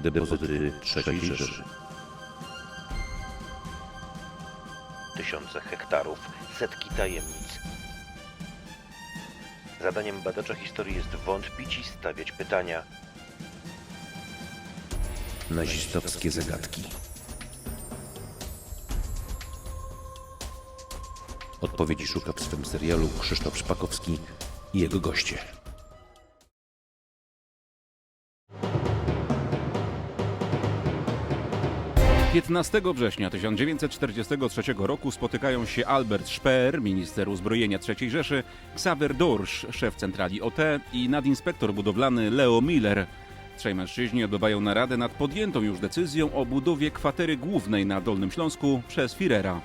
depozyty trzeciej Rzeszy. Tysiące hektarów, setki tajemnic. Zadaniem badacza historii jest wątpić i stawiać pytania. Nazistowskie zagadki. Odpowiedzi szuka w swym serialu Krzysztof Szpakowski i jego goście. 15 września 1943 roku spotykają się Albert Speer, minister uzbrojenia III Rzeszy, Xaver Dorsch, szef centrali OT i nadinspektor budowlany Leo Miller. Trzej mężczyźni odbywają naradę nad podjętą już decyzją o budowie kwatery głównej na Dolnym Śląsku przez Firera.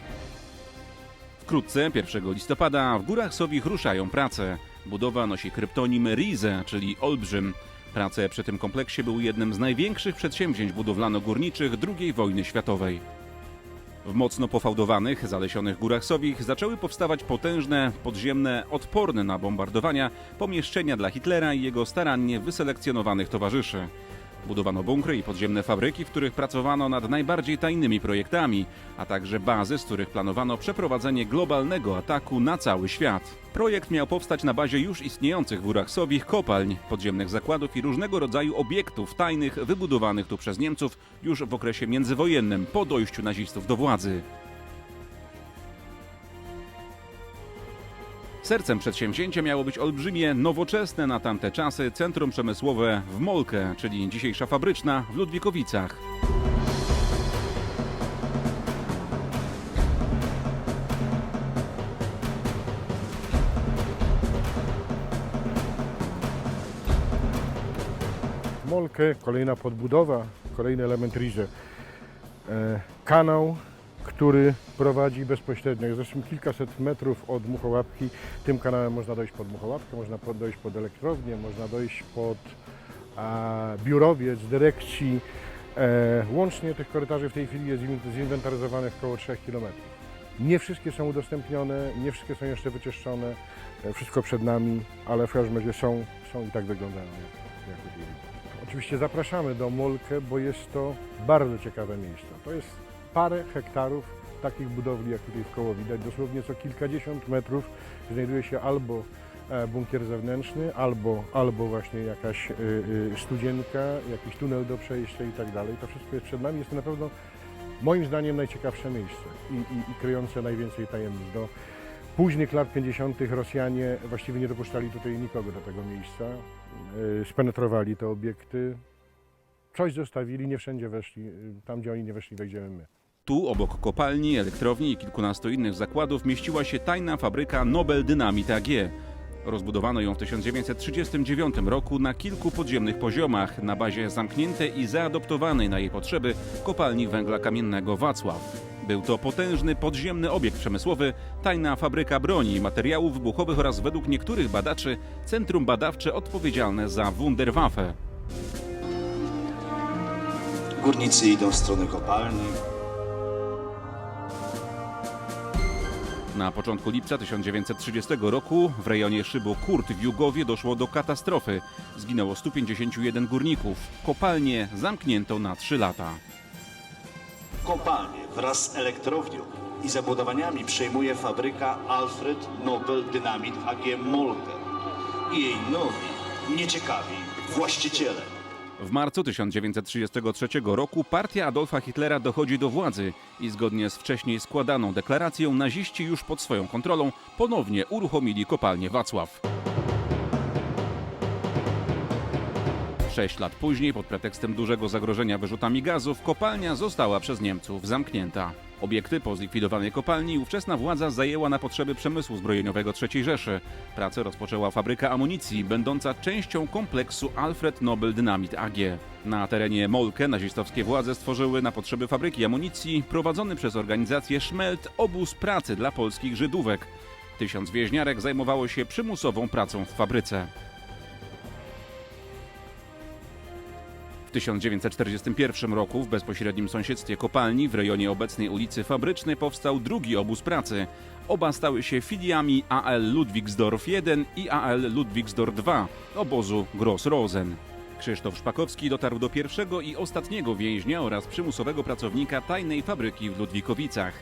Wkrótce, 1 listopada, w Górach Sowich ruszają prace. Budowa nosi kryptonim Rize, czyli Olbrzym. Prace przy tym kompleksie były jednym z największych przedsięwzięć budowlano-górniczych II wojny światowej. W mocno pofałdowanych, zalesionych Górach Sowich zaczęły powstawać potężne, podziemne, odporne na bombardowania pomieszczenia dla Hitlera i jego starannie wyselekcjonowanych towarzyszy. Budowano bunkry i podziemne fabryki, w których pracowano nad najbardziej tajnymi projektami, a także bazy, z których planowano przeprowadzenie globalnego ataku na cały świat. Projekt miał powstać na bazie już istniejących w Górach Sowich kopalń, podziemnych zakładów i różnego rodzaju obiektów tajnych wybudowanych tu przez Niemców już w okresie międzywojennym po dojściu nazistów do władzy. Sercem przedsięwzięcia miało być olbrzymie, nowoczesne na tamte czasy centrum przemysłowe w Molke, czyli dzisiejsza fabryczna w Ludwikowicach. Molkę, kolejna podbudowa, kolejny element Rize. E, kanał, który prowadzi bezpośrednio, jest zresztą kilkaset metrów od Muchołapki. Tym kanałem można dojść pod Muchołapkę, można dojść pod elektrownię, można dojść pod a, biurowiec dyrekcji. E, łącznie tych korytarzy w tej chwili jest zin- zinwentaryzowanych około 3 km. Nie wszystkie są udostępnione, nie wszystkie są jeszcze wyczyszczone. E, wszystko przed nami, ale w każdym razie są, są i tak wyglądają. Jak, jak. Oczywiście zapraszamy do Molkę, bo jest to bardzo ciekawe miejsce. To jest parę hektarów takich budowli, jak tutaj w koło widać. Dosłownie co kilkadziesiąt metrów znajduje się albo e, bunkier zewnętrzny, albo, albo właśnie jakaś y, y, studzienka, jakiś tunel do przejścia i tak dalej. To wszystko jest przed nami. Jest to na pewno moim zdaniem najciekawsze miejsce i, i, i kryjące najwięcej tajemnic. Do późnych lat 50. Rosjanie właściwie nie dopuszczali tutaj nikogo do tego miejsca. Spenetrowali te obiekty. Coś zostawili, nie wszędzie weszli. Tam, gdzie oni nie weszli, wejdziemy my. Tu, obok kopalni, elektrowni i kilkunastu innych zakładów, mieściła się tajna fabryka Nobel Dynamit AG. Rozbudowano ją w 1939 roku na kilku podziemnych poziomach na bazie zamkniętej i zaadoptowanej na jej potrzeby kopalni węgla kamiennego Wacław. Był to potężny podziemny obiekt przemysłowy, tajna fabryka broni, materiałów wybuchowych oraz według niektórych badaczy centrum badawcze odpowiedzialne za Wunderwaffe. Górnicy idą w stronę kopalni. Na początku lipca 1930 roku w rejonie szybu Kurt w Jugowie doszło do katastrofy. Zginęło 151 górników. Kopalnię zamknięto na 3 lata. Kopalnię wraz z elektrownią i zabudowaniami przejmuje fabryka Alfred Nobel Dynamit AG Molke i jej nowi, nieciekawi właściciele. W marcu 1933 roku partia Adolfa Hitlera dochodzi do władzy i zgodnie z wcześniej składaną deklaracją naziści już pod swoją kontrolą ponownie uruchomili kopalnię Wacław. Sześć lat później, pod pretekstem dużego zagrożenia wyrzutami gazów, kopalnia została przez Niemców zamknięta. Obiekty po zlikwidowanej kopalni ówczesna władza zajęła na potrzeby przemysłu zbrojeniowego III Rzeszy. Pracę rozpoczęła fabryka amunicji, będąca częścią kompleksu Alfred Nobel Dynamit AG. Na terenie Molke nazistowskie władze stworzyły na potrzeby fabryki amunicji prowadzony przez organizację Szmelt obóz pracy dla polskich Żydówek. Tysiąc więźniarek zajmowało się przymusową pracą w fabryce. 1941 roku w bezpośrednim sąsiedztwie kopalni w rejonie obecnej ulicy Fabrycznej powstał drugi obóz pracy. Oba stały się filiami AL Ludwigsdorf I i AL Ludwigsdorf II obozu Gross-Rosen. Krzysztof Szpakowski dotarł do pierwszego i ostatniego więźnia oraz przymusowego pracownika tajnej fabryki w Ludwikowicach.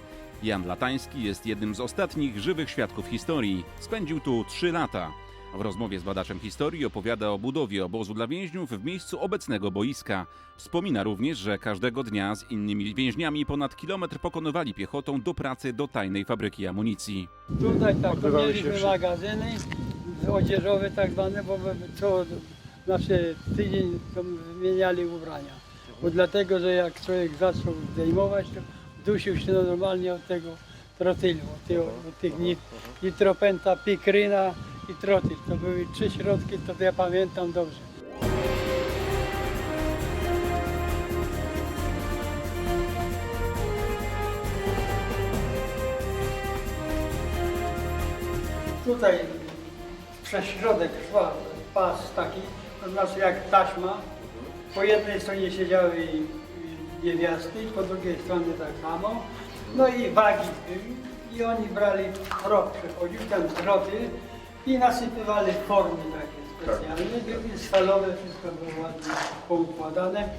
Jan Latański jest jednym z ostatnich żywych świadków historii. Spędził tu trzy lata. W rozmowie z badaczem historii opowiada o budowie obozu dla więźniów w miejscu obecnego boiska. Wspomina również, że każdego dnia z innymi więźniami ponad kilometr pokonywali piechotą do pracy do tajnej fabryki amunicji. Tutaj tak, to Odbywały się mieliśmy wszy- magazyny odzieżowe tak zwane, bo my co znaczy tydzień to wymieniali ubrania. Bo dlatego, że jak człowiek zaczął zdejmować, to dusił się normalnie od tego trotylu, od, tego, od tych nit, nitropenta, pikryna i trotyl. To były trzy środki, to ja pamiętam dobrze. Tutaj przez środek szła pas taki, to znaczy jak taśma. Po jednej stronie siedziały i- niewiasty, po drugiej stronie tak samo. No i wagi i oni brali chrop, przechodził tam droty i nasypywali formy takie specjalne, były stalowe, wszystko było ładnie poukładane.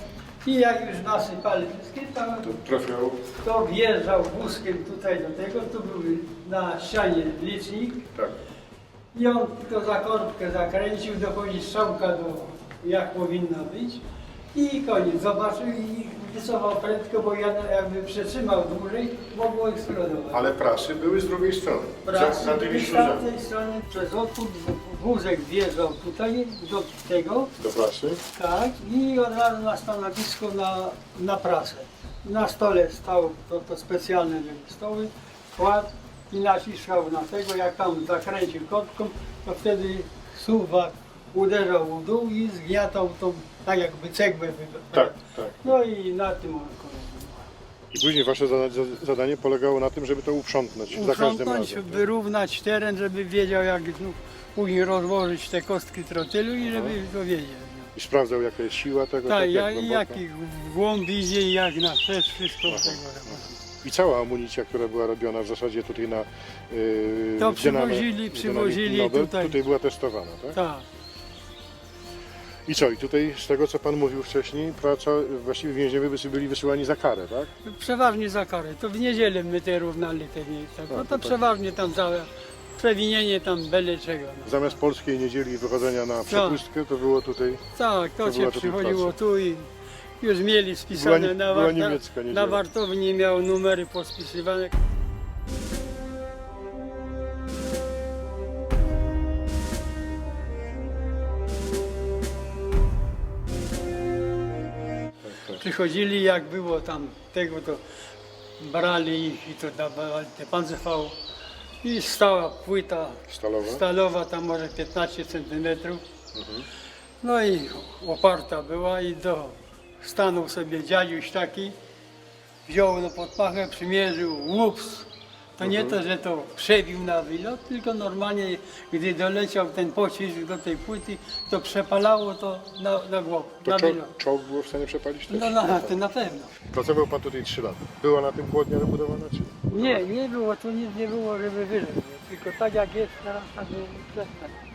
I jak już nasypali wszystkie, to Trafiał. to wjeżdżał wózkiem tutaj do tego, tu był na ścianie licznik Tak. i on tylko za korbkę zakręcił, dochodzi strzałka do jak powinna być i koniec. Zobaczył i wycofał prędko, bo ja jakby przetrzymał dłużej, mogło eksplodować. Ale prasy były z drugiej strony. Za, za tymi z śluzami. tamtej strony przez otwór wózek wjeżdżał tutaj do tego, Do prasy. tak, i od razu na stanowisko na, na prasę. Na stole stał, to, to specjalne były stoły, kładł i naciskał na tego, jak tam zakręcił kotką, to wtedy suwak uderzał w dół i zgniatał tą, tak jakby cegłę wybrał. Tak, tak. No i na tym on koniec. I później wasze zada- za- zadanie polegało na tym, żeby to uprzątnąć za każdym Uprzątnąć, razem. tak? wyrównać teren, żeby wiedział jak znów później rozłożyć te kostki trotylu i żeby to wiedział. I sprawdzał jaka jest siła tego, Tak, tak, ja, jak i głęboko. jak ich w głąb idzie i jak na wstecz, wszystko tego. I cała amunicja, która była robiona w zasadzie tutaj na yy, To przywozili, przywozili tutaj. Tutaj była testowana, tak? Tak. I co? I tutaj z tego co pan mówił wcześniej, praca, właściwie więźniowie wysy- byli wysyłani za karę, tak? Przeważnie za karę. To w niedzielę my te równali te miejsca. No to to tak. przeważnie tam za przewinienie tam byle czego. No. Zamiast polskiej niedzieli wychodzenia na przepustkę, to było tutaj Tak, To to się przychodziło praca. tu i już mieli spisane Była na, była na, na wartowni miał numery pospisywane. Przychodzili jak było tam tego, to brali ich i to dawali te panzerfał i stała płyta stalowa. stalowa, tam może 15 cm. No i oparta była i do stanął sobie dziadziuś taki, wziął no pod pachę, przymierzył, łups. To nie to, że to przebił na wylot, tylko normalnie, gdy doleciał ten pocisk do tej płyty, to przepalało to na, na głowę, To na wylot. czołg było w stanie przepalić też? No na, to na pewno. Pracował pan tutaj 3 lata. Była na tym chłodnia wybudowana, czy? Nie, nie było, tu nic nie było, żeby było. Tylko tak jak jest teraz, tak było.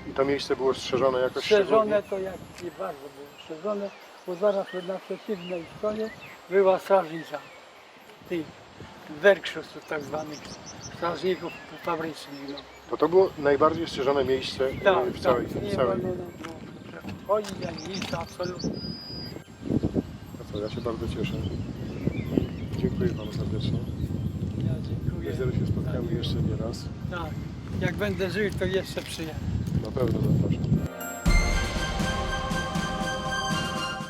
I to miejsce było strzeżone jakoś Strzeżone to jak nie bardzo było strzeżone, bo zaraz na przeciwnej stronie była strażnica. Tych werkszusów tak zwanych strażników fabrycznych. No. To to było najbardziej strzeżone miejsce Tak, w całej, tak, nie w całej. wolno nam było chodzić ani nic, absolutnie. Ja się bardzo cieszę. Dziękuję panu serdecznie. Ja dziękuję. Się spotkamy jeszcze nie raz. Tak, jak będę żył, to jeszcze przyjadę. Na pewno zapraszam.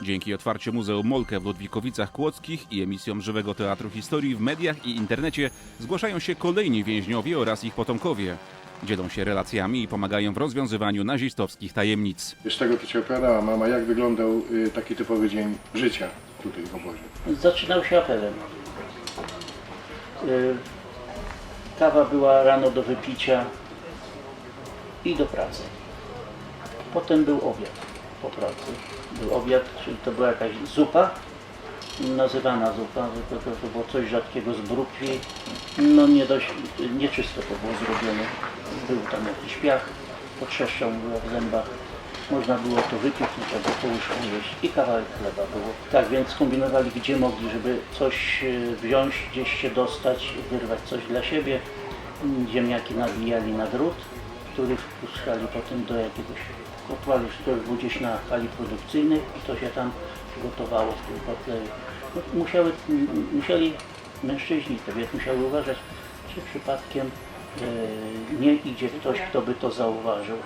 Dzięki otwarciu Muzeum Molke w Ludwikowicach Kłodzkich i emisjom Żywego Teatru Historii w mediach i internecie zgłaszają się kolejni więźniowie oraz ich potomkowie. Dzielą się relacjami i pomagają w rozwiązywaniu nazistowskich tajemnic. Z tego, co ci opowiadała mama, jak wyglądał y, taki typowy dzień życia tutaj w obozie? Zaczynał się apelem. Y, Kawa była rano do wypicia i do pracy. Potem był obiad po pracy. Był obiad, czyli to była jakaś zupa, nazywana zupa, to, to, to było coś rzadkiego z brukwi. No nie dość, nieczysto to było zrobione. Był tam jakiś piach, potrzeszczał była w zębach. można było to wypieknąć albo po łyżką jeść i kawałek chleba było. Tak więc kombinowali gdzie mogli, żeby coś e, wziąć, gdzieś się dostać, wyrwać coś dla siebie. Ziemniaki nabijali na drut, który wpuszczali potem do jakiegoś już to gdzieś na hali produkcyjnej i to się tam gotowało w tym kotle. No, musiały, musieli mężczyźni, kobiety musiały uważać, czy przypadkiem e, nie idzie ktoś, kto by to zauważył.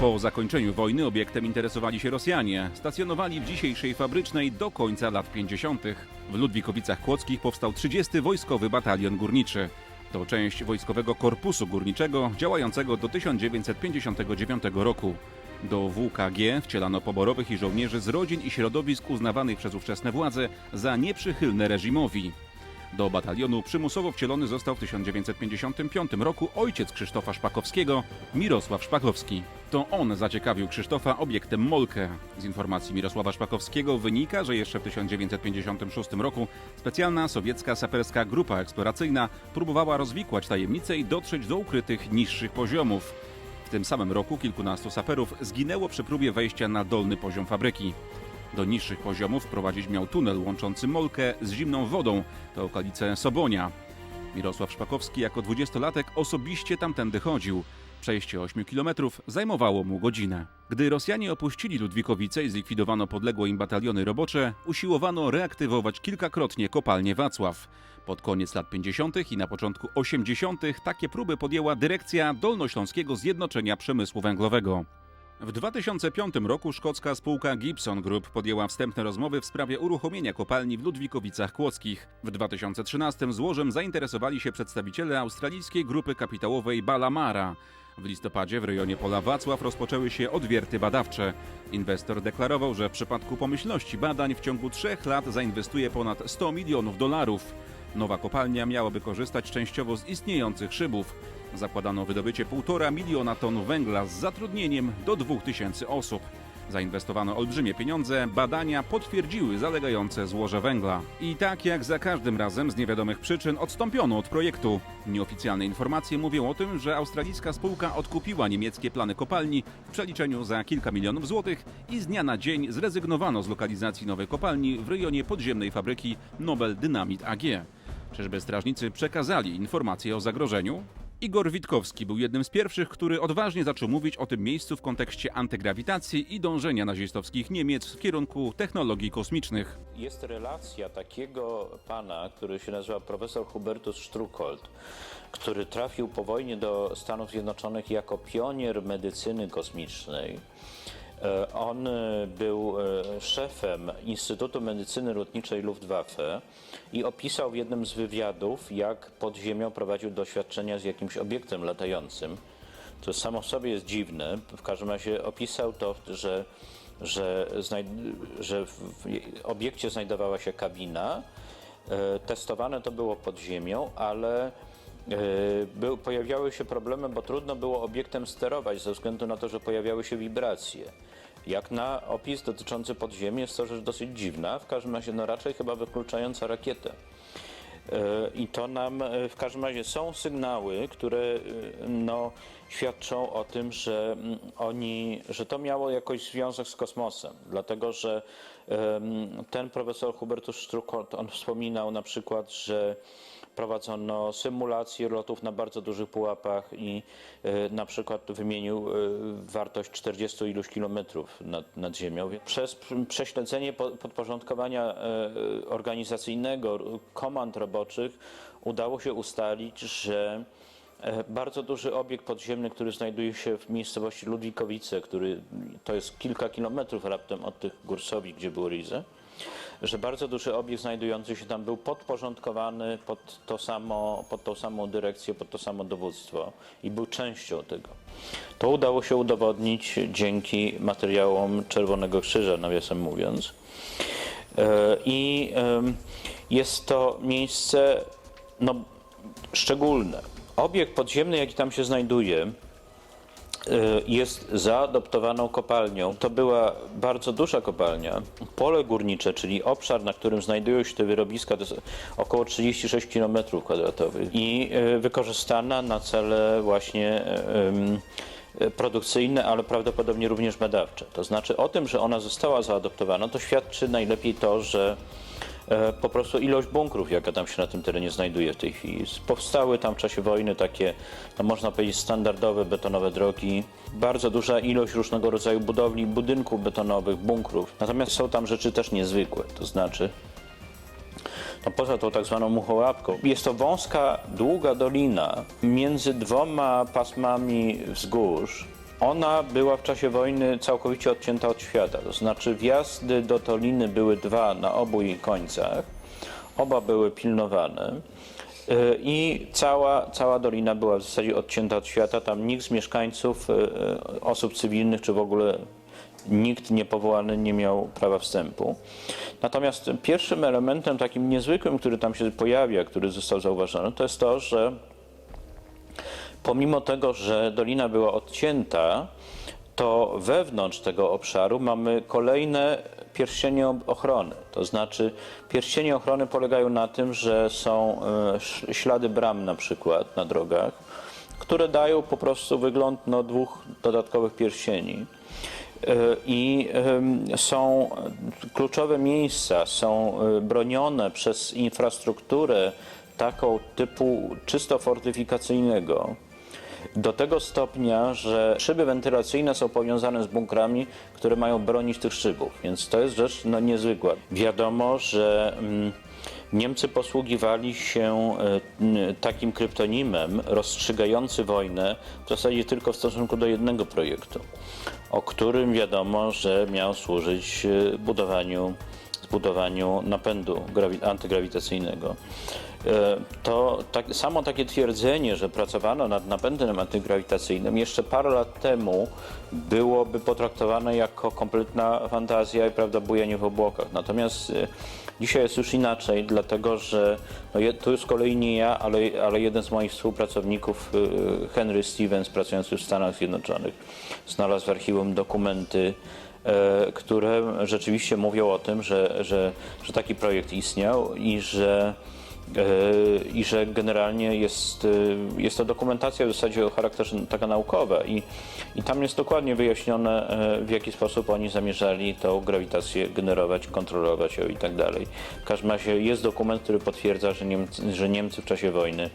Po zakończeniu wojny obiektem interesowali się Rosjanie. Stacjonowali w dzisiejszej fabrycznej do końca lat 50. W Ludwikowicach Kłodzkich powstał 30. Wojskowy Batalion Górniczy. To część Wojskowego Korpusu Górniczego działającego do 1959 roku. Do WKG wcielano poborowych i żołnierzy z rodzin i środowisk uznawanych przez ówczesne władze za nieprzychylne reżimowi. Do batalionu przymusowo wcielony został w 1955 roku ojciec Krzysztofa Szpakowskiego, Mirosław Szpakowski. To on zaciekawił Krzysztofa obiektem Molkę. Z informacji Mirosława Szpakowskiego wynika, że jeszcze w 1956 roku specjalna sowiecka saperska grupa eksploracyjna próbowała rozwikłać tajemnice i dotrzeć do ukrytych niższych poziomów. W tym samym roku kilkunastu saperów zginęło przy próbie wejścia na dolny poziom fabryki. Do niższych poziomów prowadzić miał tunel łączący Molkę z zimną wodą, to okolice Sobonia. Mirosław Szpakowski jako dwudziestolatek osobiście tamtędy chodził. Przejście 8 kilometrów zajmowało mu godzinę. Gdy Rosjanie opuścili Ludwikowice i zlikwidowano podległe im bataliony robocze, usiłowano reaktywować kilkakrotnie kopalnię Wacław. Pod koniec lat 50. i na początku 80. takie próby podjęła dyrekcja Dolnośląskiego Zjednoczenia Przemysłu Węglowego. W 2005 roku szkocka spółka Gibson Group podjęła wstępne rozmowy w sprawie uruchomienia kopalni w Ludwikowicach Kłodzkich. W 2013 złożem zainteresowali się przedstawiciele australijskiej grupy kapitałowej Balamara. W listopadzie w rejonie pola Wacław rozpoczęły się odwierty badawcze. Inwestor deklarował, że w przypadku pomyślności badań w ciągu trzech lat zainwestuje ponad 100 milionów dolarów. Nowa kopalnia miałaby korzystać częściowo z istniejących szybów. Zakładano wydobycie 1,5 miliona ton węgla z zatrudnieniem do 2000 osób. Zainwestowano olbrzymie pieniądze, badania potwierdziły zalegające złoże węgla. I tak jak za każdym razem z niewiadomych przyczyn odstąpiono od projektu. Nieoficjalne informacje mówią o tym, że australijska spółka odkupiła niemieckie plany kopalni w przeliczeniu za kilka milionów złotych i z dnia na dzień zrezygnowano z lokalizacji nowej kopalni w rejonie podziemnej fabryki Nobel Dynamit AG. Czyżby strażnicy przekazali informacje o zagrożeniu? Igor Witkowski był jednym z pierwszych, który odważnie zaczął mówić o tym miejscu w kontekście antygrawitacji i dążenia nazistowskich Niemiec w kierunku technologii kosmicznych. Jest relacja takiego pana, który się nazywa profesor Hubertus Struckold, który trafił po wojnie do Stanów Zjednoczonych jako pionier medycyny kosmicznej. E, On e, był e, szefem Instytutu Medycyny Lotniczej Luftwaffe i opisał w jednym z wywiadów, jak pod ziemią prowadził doświadczenia z jakimś obiektem latającym. To samo w sobie jest dziwne. W każdym razie opisał to, że, że, że w obiekcie znajdowała się kabina. Testowane to było pod ziemią, ale był, pojawiały się problemy, bo trudno było obiektem sterować ze względu na to, że pojawiały się wibracje. Jak na opis dotyczący podziemi jest to rzecz dosyć dziwna, w każdym razie no raczej chyba wykluczająca rakietę. E, I to nam e, w każdym razie są sygnały, które e, no, świadczą o tym, że mm, oni, że to miało jakoś związek z kosmosem, dlatego że ten profesor Hubertus Struckert, on wspominał na przykład, że prowadzono symulacje lotów na bardzo dużych pułapach i e, na przykład wymienił e, wartość 40 iluś kilometrów nad, nad ziemią. Przez prześledzenie po- podporządkowania e, organizacyjnego komand roboczych udało się ustalić, że bardzo duży obiekt podziemny, który znajduje się w miejscowości Ludwikowice, który to jest kilka kilometrów raptem od tych Górsowi, gdzie był Rize, że bardzo duży obiekt znajdujący się tam był podporządkowany pod, to samo, pod tą samą dyrekcję, pod to samo dowództwo i był częścią tego. To udało się udowodnić dzięki materiałom Czerwonego Krzyża, nawiasem mówiąc. E, I jest to miejsce no, szczególne. Obiekt podziemny, jaki tam się znajduje, jest zaadoptowaną kopalnią. To była bardzo duża kopalnia. Pole górnicze, czyli obszar, na którym znajdują się te wyrobiska, to jest około 36 km kwadratowych i e, wykorzystana na cele właśnie em, produkcyjne, ale prawdopodobnie również badawcze. To znaczy o tym, że ona została zaadoptowana, to świadczy najlepiej to, że po prostu ilość bunkrów, jaka tam się na tym terenie znajduje w tej chwili. Powstały tam w czasie wojny takie, no można powiedzieć, standardowe betonowe drogi, bardzo duża ilość różnego rodzaju budowli, budynków betonowych, bunkrów. Natomiast są tam rzeczy też niezwykłe, to znaczy no poza tą tak zwaną muchołapką. Jest to wąska, długa dolina między dwoma pasmami wzgórz. Ona była w czasie wojny całkowicie odcięta od świata, to znaczy wjazdy do doliny były dwa na obu jej końcach. Oba były pilnowane. Y, I cała, cała dolina była w zasadzie odcięta od świata. Tam nikt z mieszkańców, y, y, osób cywilnych, czy w ogóle nikt niepowołany nie miał prawa wstępu. Natomiast pierwszym elementem takim niezwykłym, który tam się pojawia, który został zauważony, to jest to, że pomimo tego, że dolina była odcięta, to wewnątrz tego obszaru mamy kolejne pierścienie ochrony. To znaczy pierścienie ochrony polegają na tym, że są e, ślady bram na przykład na drogach, które dają po prostu wygląd no, dwóch dodatkowych pierścieni. E, I są kluczowe miejsca, są e, bronione przez infrastrukturę taką typu czysto fortyfikacyjnego. Do tego stopnia, że szyby wentylacyjne są powiązane z bunkrami, które mają bronić tych szybów, więc to jest rzecz no, niezwykła. Wiadomo, że mm, Niemcy posługiwali się e, takim kryptonimem rozstrzygający wojnę w zasadzie tylko w stosunku do jednego projektu, o którym wiadomo, że miał służyć e, budowaniu, zbudowaniu napędu grawi- antygrawitacyjnego. E, To tak, samo takie twierdzenie, że pracowano nad napędem antygrawitacyjnym jeszcze parę lat temu byłoby potraktowane jako kompletna fantazja i prawda bujanie w obłokach. Natomiast e, dzisiaj jest już inaczej, dlatego że no, to z kolei nie ja, ale, ale jeden z moich współpracowników, e, Henry Stevens, pracujący w Stanach Zjednoczonych, znalazł w archiwum dokumenty które rzeczywiście mówią o tym, że, że, że taki projekt istniał i że, i że generalnie jest, e, jest to dokumentacja w zasadzie o charakterze taka naukowa i, i tam jest dokładnie wyjaśnione, e, w jaki sposób oni zamierzali tą grawitację generować, kontrolować ją i tak dalej. W każdym razie jest dokument, który potwierdza, że Niemcy, że Niemcy w czasie wojny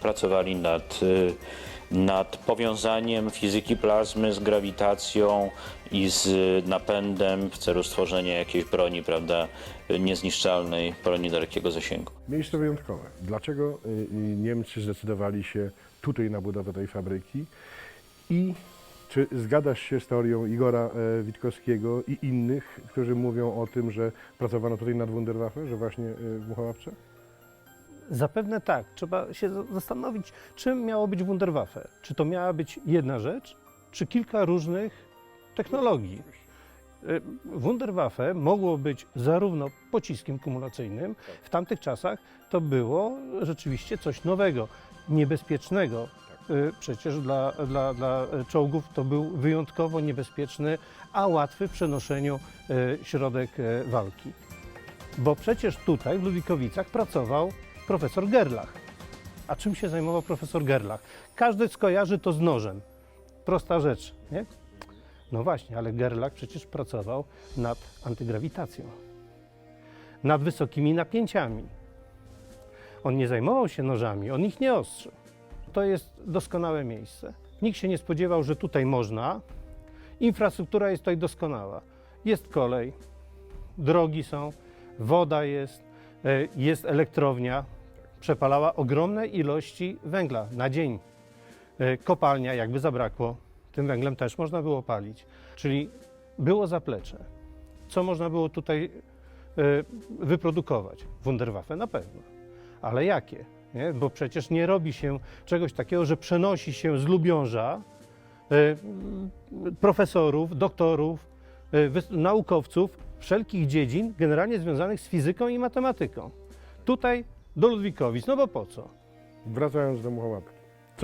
pracowali nad e, nad powiązaniem fizyki plazmy z grawitacją i z napędem w celu stworzenia jakiejś broni, prawda, niezniszczalnej, broni dalekiego zasięgu. Miejsce wyjątkowe. Dlaczego y, y, Niemcy zdecydowali się tutaj na budowę tej fabryki i czy zgadzasz się z teorią Igora e, Witkowskiego i innych, którzy mówią o tym, że pracowano tutaj nad Wunderwaffe, że właśnie y, w Muchałapce? Zapewne tak. Trzeba się za- zastanowić, czym miało być Wunderwaffe. Czy to miała być jedna rzecz, czy kilka różnych technologii. Y, Wunderwaffe mogło być zarówno pociskiem kumulacyjnym, w tamtych czasach to było rzeczywiście coś nowego, niebezpiecznego. Y, Przecież dla, dla, dla czołgów to był wyjątkowo niebezpieczny, a łatwy w przenoszeniu y, środek walki. Bo przecież tutaj w Ludwikowicach pracował profesor Gerlach. A czym się zajmował profesor Gerlach? Każdy skojarzy to z nożem. Prosta rzecz, nie? No właśnie, ale Gerlach przecież pracował nad antygrawitacją, nad wysokimi napięciami. On nie zajmował się nożami, on ich nie ostrzył. To jest doskonałe miejsce. Nikt się nie spodziewał, że tutaj można. Infrastruktura jest tutaj doskonała. Jest kolej, drogi są, woda jest, e, jest elektrownia, przepalała ogromne ilości węgla na dzień. E, Kopalnia, jakby zabrakło, tym węglem też można było palić. Czyli było zaplecze. Co można było tutaj e, wyprodukować? Wunderwaffe na pewno. Ale jakie? Nie? Bo przecież nie robi się czegoś takiego, że przenosi się z Lubiąża e, profesorów, doktorów, e, naukowców wszelkich dziedzin generalnie związanych z fizyką i matematyką. Tutaj do Ludwikowic, no bo po co? Wracając do Muchałapki.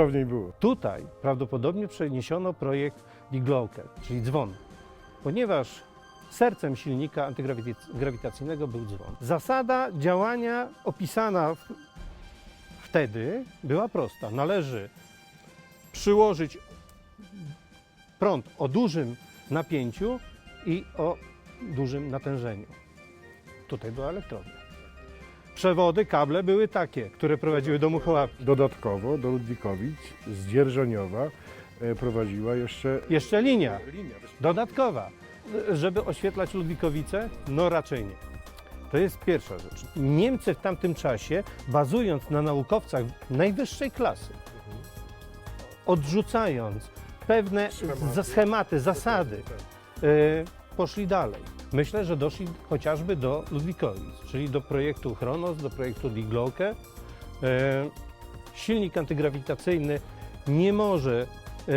Było? Tutaj prawdopodobnie przeniesiono projekt Bigloker, czyli dzwon, ponieważ sercem silnika antygrawitacyjnego był dzwon. Zasada działania opisana w, wtedy była prosta. Należy przyłożyć prąd o dużym napięciu i o dużym natężeniu. Tutaj była elektrownia. Przewody, kable były takie, które prowadziły do Muchołapki. Dodatkowo do Ludwikowic z Dzierżoniowa e, prowadziła jeszcze Jeszcze linia dodatkowa, żeby oświetlać Ludwikowice? No raczej nie. To jest pierwsza rzecz. Niemcy w tamtym czasie, bazując na naukowcach najwyższej klasy, odrzucając pewne za- schematy, zasady, e, poszli dalej. Myślę, że doszli chociażby do Ludwikowic, czyli do projektu Chronos, do projektu Digloke. Silnik antygrawitacyjny nie może e,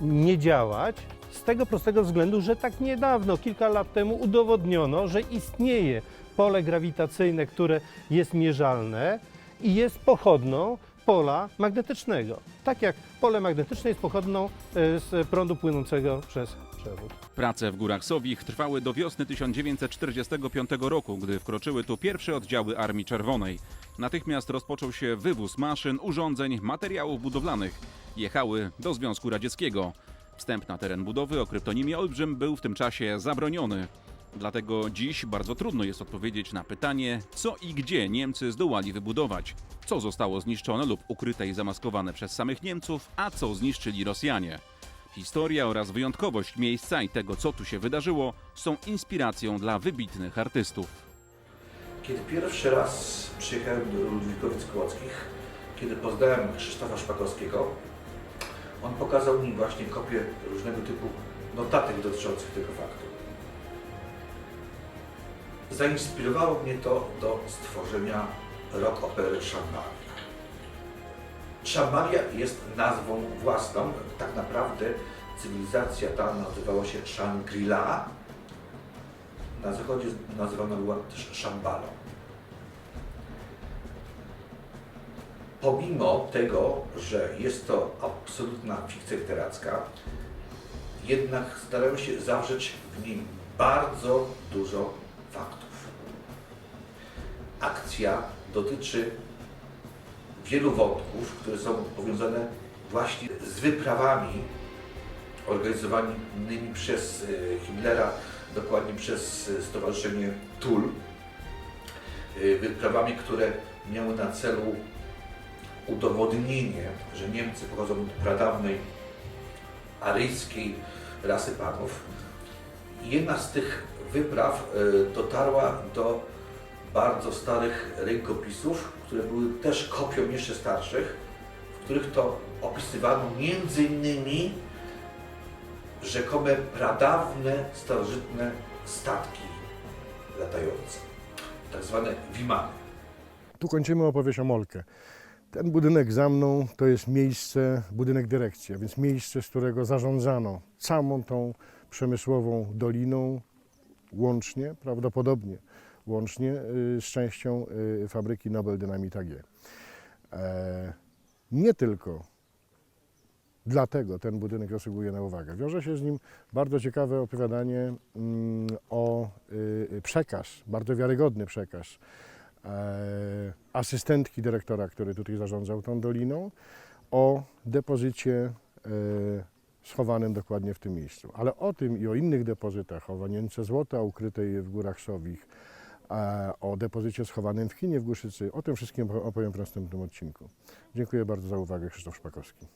nie działać z tego prostego względu, że tak niedawno, kilka lat temu udowodniono, że istnieje pole grawitacyjne, które jest mierzalne i jest pochodną pola magnetycznego. Tak jak pole magnetyczne jest pochodną e, z prądu płynącego przez przewód. Prace w Górach Sowich trwały do wiosny 1945 roku, gdy wkroczyły tu pierwsze oddziały Armii Czerwonej. Natychmiast rozpoczął się wywóz maszyn, urządzeń, materiałów budowlanych. Jechały do Związku Radzieckiego. Wstęp na teren budowy o kryptonimie Olbrzym był w tym czasie zabroniony. Dlatego dziś bardzo trudno jest odpowiedzieć na pytanie, co i gdzie Niemcy zdołali wybudować. Co zostało zniszczone lub ukryte i zamaskowane przez samych Niemców, a co zniszczyli Rosjanie. Historia oraz wyjątkowość miejsca i tego, co tu się wydarzyło, są inspiracją dla wybitnych artystów. Kiedy pierwszy raz przyjechałem do Ludwikowic Kołockich, kiedy poznałem Krzysztofa Szpakowskiego, on pokazał mi właśnie kopię różnego typu notatek dotyczących tego faktu. Zainspirowało mnie to do stworzenia rock opery Szambalia. Szambalia jest nazwą własną. Tak naprawdę cywilizacja ta nazywała się Shangri-La. Na zachodzie nazywana była też Szambalą. Pomimo tego, że jest to absolutna fikcja literacka, jednak starałem się zawrzeć w nim bardzo dużo faktów. Akcja dotyczy wielu wątków, które są powiązane właśnie z wyprawami organizowanymi przez e, Hitlera, dokładnie przez e, Stowarzyszenie TUL. E, Wyprawami, które miały na celu udowodnienie, że Niemcy pochodzą od pradawnej aryjskiej rasy panów. Jedna z tych wypraw dotarła do bardzo starych rękopisów, które były też kopią jeszcze starszych, w których to opisywano między innymi rzekome pradawne, starożytne statki latające, tak zwane wimany. Tu kończymy opowieść o Molkę. Ten budynek za mną to jest miejsce, budynek dyrekcji, a więc miejsce, z którego zarządzano całą tą przemysłową doliną, łącznie, prawdopodobnie łącznie y, z częścią y, fabryki Nobel Dynamit AG. E, Nie tylko dlatego ten budynek zasługuje na uwagę. Wiąże się z nim bardzo ciekawe opowiadanie mm, o y, przekaz, bardzo wiarygodny przekaz e, asystentki dyrektora, który tutaj zarządzał tą doliną, o depozycie e, schowanym dokładnie w tym miejscu. Ale o tym i o innych depozytach, o wanience złota ukrytej w górach Sowich, o depozycie schowanym w Chinie w Głuszycy, o tym wszystkim opowiem w następnym odcinku. Dziękuję bardzo za uwagę, Krzysztof Szpakowski.